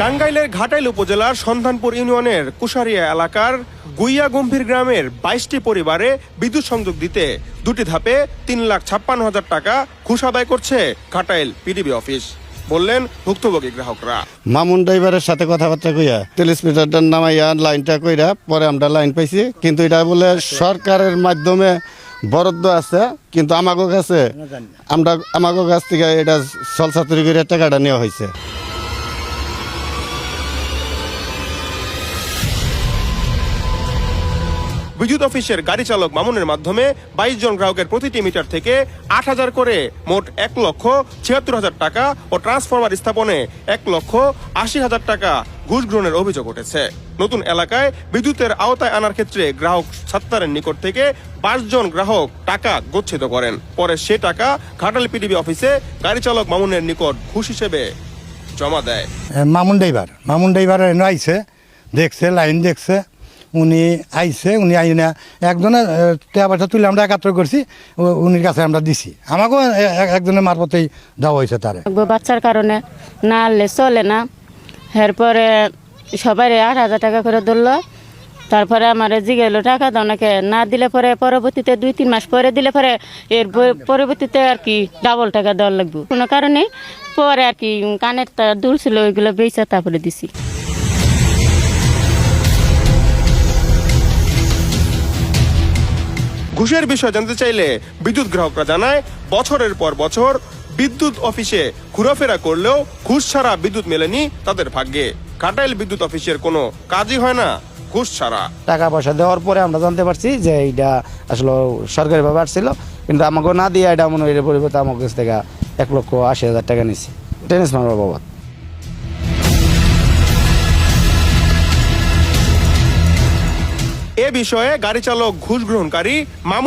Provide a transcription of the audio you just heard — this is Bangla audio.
টাঙ্গাইলের ঘাটাইল উপজেলার সন্ধানপুর ইউনিয়নের কুশারিয়া এলাকার গুইয়া গম্ভীর গ্রামের বাইশটি পরিবারে বিদ্যুৎ সংযোগ দিতে দুটি ধাপে তিন লাখ ছাপ্পান্ন হাজার টাকা ঘুষ আদায় করছে ঘাটাইল পিডিবি অফিস। বললেন ভুক্তভোগী গ্রাহকরা। মামুন ড্রাইভারের সাথে কথাবার্তা কইয়া টেলিস্পিটারটার নামাইয়া লাইনটা কইরা পরে আমরা লাইন পাইছি। কিন্তু এটা বলে সরকারের মাধ্যমে বরাদ্দ আছে কিন্তু আমাকে কাছে আমরা আমাকে কাছ থেকে এটা সলসাতুরি করে টাকাটা নেওয়া হয়েছে। বিদ্যুৎ অফিসের গাড়ি চালক মামুনের মাধ্যমে বাইশ জন গ্রাহকের প্রতিটি মিটার থেকে আট হাজার করে মোট এক লক্ষ ছিয়াত্তর হাজার টাকা ও ট্রান্সফরমার স্থাপনে এক লক্ষ আশি হাজার টাকা ঘুষ গ্রহণের অভিযোগ উঠেছে। নতুন এলাকায় বিদ্যুতের আওতায় আনার ক্ষেত্রে গ্রাহক সত্তারের নিকট থেকে বাইশ জন গ্রাহক টাকা গচ্ছিত করেন। পরে সে টাকা ঘাটাল পিডিবি অফিসে গাড়ি চালক মামুনের নিকট ঘুষ হিসেবে জমা দেয়। মামুন ড্রাইভার। মামুন ড্রাইভার আইছে, দেখছে, লাইন দেখছে উনি আইছে উনি আইনা একজনের এ, টাকা পয়সা তুলে আমরা একাত্র করছি উনির কাছে আমরা দিছি। আমাকেও একজনের মারফতেই দেওয়া হয়েছে তারে। বাচ্চার কারণে না আনলে চলে না। এরপরে সবাই আট হাজার টাকা করে ধরলো। তারপরে আমার জিগেলো টাকা দাও নাকি না দিলে পরে পরবর্তীতে দুই তিন মাস পরে দিলে পরে এর পরবর্তীতে আর কি ডাবল টাকা দেওয়ার লাগবে। কোনো কারণে পরে আর কি কানের দুল ছিল ওইগুলো বেচা তারপরে দিছি। ঘুষের বিষয় জানতে চাইলে বিদ্যুৎ গ্রাহকরা জানায়, বছরের পর বছর বিদ্যুৎ অফিসে ঘোরাফেরা করলেও ঘুষ ছাড়া বিদ্যুৎ মেলেনি তাদের ভাগ্যে। কাটাইল বিদ্যুৎ অফিসের কোনো কাজই হয় না, ঘুষ ছাড়া। টাকা পয়সা দেওয়ার পরে আমরা জানতে পারছি যে এইটা আসলে সরকারি সরকারিভাবে আসছিল, কিন্তু আমাকে না দিয়ে এটা মনে হয় পরিবর্তে আমার কাছ থেকে এক লক্ষ আশি হাজার টাকা নিচ্ছে টেনিস মারার বাবদ এ বিষয়ে গাড়ি চালক ঘুষ গ্রহণকারী মামু